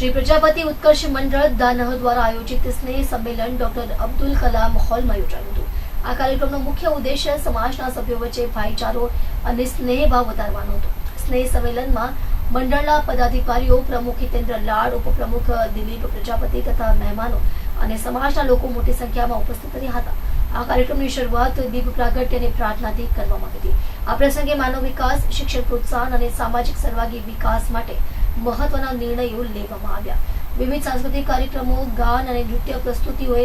શ્રી પ્રજાપતિ ઉત્કર્ષ મંડળ દાનહ દ્વારા આયોજિત સ્નેહ સંમેલન ડોક્ટર અબ્દુલ કલામ હોલમાં યોજાયું હતું. આ કાર્યક્રમનો મુખ્ય ઉદ્દેશ્ય સમાજના સભ્યો વચ્ચે ભાઈચારો અને સ્નેહ ભાવ વધારવાનો હતો. સ્નેહ સંમેલનમાં મંડળના પદાધિકારીઓ, પ્રમુખ હિતેન્દ્ર લાડ, ઉપપ્રમુખ દિલીપ પ્રજાપતિ તથા મહેમાનો અને સમાજના લોકો મોટી સંખ્યામાં ઉપસ્થિત રહ્યા હતા. આ કાર્યક્રમની શરૂઆત દીપ પ્રાગટ્ય અને પ્રાર્થનાથી કરવામાં આવી હતી. આ પ્રસંગે માનવ વિકાસ, શિક્ષણ પ્રોત્સાહન અને સામાજિક સર્વાંગી વિકાસ માટે મહત્વના નિર્ણયો લેવામાં આવ્યા. વિવિધ સાંસ્કૃતિક કાર્યક્રમો, ગાન અને નૃત્ય પ્રસ્તુતિઓએ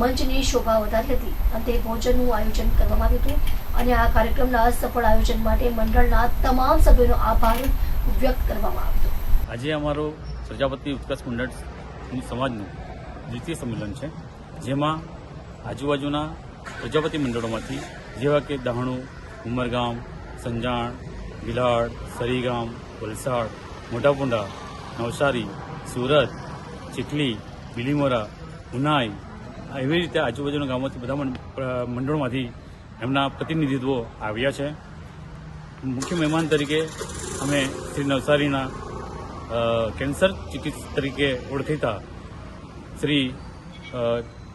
મંચની શોભા વધારી હતી. અંતે ભોજનનું આયોજન કરવામાં આવ્યું હતું અને આ કાર્યક્રમના સફળ આયોજન માટે મંડળના તમામ સભ્યોનો આભાર વ્યક્ત કરવામાં આવ્યો આજે અમારો પ્રજાપતિ ઉત્કર્ષ મંડળ સમાજનું દ્વિતીય સંમેલન છે, જેમાં આજુબાજુના પ્રજાપતિ મંડળોમાંથી જેવા કે દહાણુ, ઉમરગામ, સંજાણ ભીલાડ સરીગામ, વલસાડ મોટાપુંડા નવસારી, સુરત, ચીખલી, બિલીમોરા, ઉનાઈ એવી રીતે આજુબાજુના ગામોથી બધા મંડ- મંડળોમાંથી એમના પ્રતિનિધિત્વો આવ્યા છે. મુખ્ય મહેમાન તરીકે અમે શ્રી નવસારીના કેન્સર ચિકિત્સક તરીકે ઓળખીતા શ્રી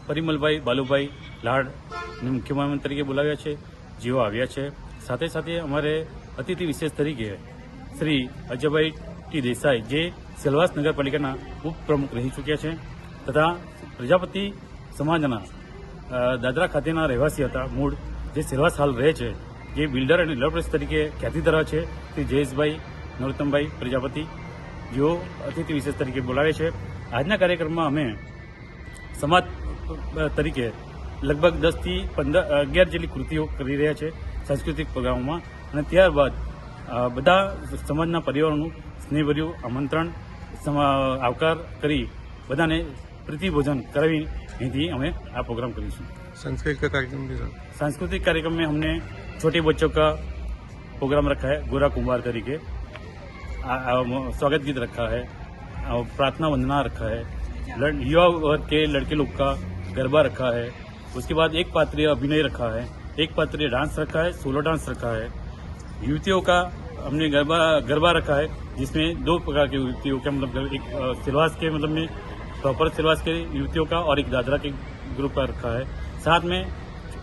પરિમલભાઈ બાલુભાઈ લાડને મુખ્ય મહેમાન તરીકે બોલાવ્યા છે, જેઓ આવ્યા છે. સાથે સાથે અમારે અતિથિ વિશેષ તરીકે શ્રી અજયભાઈ ટી દેસાઈ જે સેલવાસ નગરપાલિકાના ઉપપ્રમુખ રહી ચૂક્યા છે તથા પ્રજાપતિ સમાજના દાદરા ખાતેના રહેવાસી હતા. મૂળ જે સેલવાસ હાલ રહે છે, જે બિલ્ડર અને ડેવલપર્સ તરીકે ખ્યાતિ ધરાવે છે શ્રી જયેશભાઈ નરોત્તમભાઈ પ્રજાપતિ, જેઓ અતિથિ વિશેષ તરીકે બોલાવે છે. આજના કાર્યક્રમમાં અમે સમાજ તરીકે લગભગ દસથી પંદર અગિયાર જેટલી કૃતિઓ કરી રહ્યા છે સાંસ્કૃતિક પ્રોગ્રામોમાં અને ત્યારબાદ બધા સમાજના પરિવારોનું સ્નેહભર્યું આમંત્રણ સમા- આવકાર કરી બધાને प्रीतिभोजन करावी અહીંથી અમે આ प्रोग्राम કરીશું सांस्कृतिक कार्यक्रम भी था सांस्कृतिक कार्यक्रम में हमने छोटे बच्चों का प्रोग्राम रखा है गोरा कुंभार तरीके आ- आ- स्वागत गीत रखा है आ, प्रार्थना वंदना रखा है लड़- युवा वर्ग के लड़के लोग का गरबा रखा है उसके बाद एक पात्रीय अभिनय रखा है एक पात्रीय डांस रखा है सोलो डांस रखा है युवतियों का हमने गरबा गरबा रखा है, जिसमें दो प्रकार के युवतियों का मतलब एक सिलवास के मतलब में प्रॉपर सिलवास के युवतियों का और एक दादरा के ग्रुप का रखा है। साथ में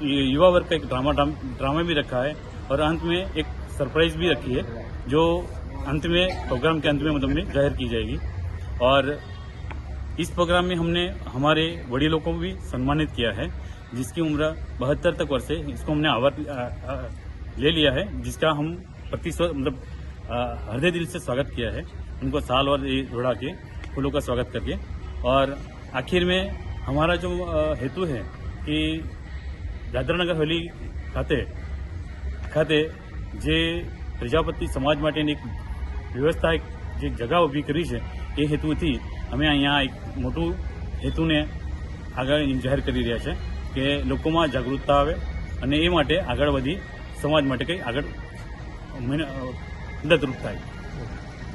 युवा वर्ग का एक ड्रामा ड्रामा भी रखा है और अंत में एक सरप्राइज़ भी रखी है, जो अंत में, प्रोग्राम के अंत में मतलब में ज़ाहिर की जाएगी। और इस प्रोग्राम में हमने हमारे बड़े लोगों को भी सम्मानित किया है, जिसकी उम्र बहत्तर तक वर्ष है। इसको हमने आवर ले लिया है जिसका हम प्रति स्व- मतलब आ, हृदय दिल से स्वागत किया है उनको साल और ये जोड़ा के फूलों का स्वागत करके और आखिर में हमारा जो आ, हेतु है कि દાદરાનગર હવેલી ખાતે ખાતે જે પ્રજાપતિ સમાજ માટેની એક વ્યવસ્થા એક જે જગા ઊભી કરી છે એ હેતુથી અમે અહીંયા એક મોટું હેતુને આગળ જાહેર કરી રહ્યા છે કે લોકોમાં જાગૃતતા આવે અને એ માટે આગળ વધી સમાજ માટે કંઈ આગળ મદદરૂપ થાય.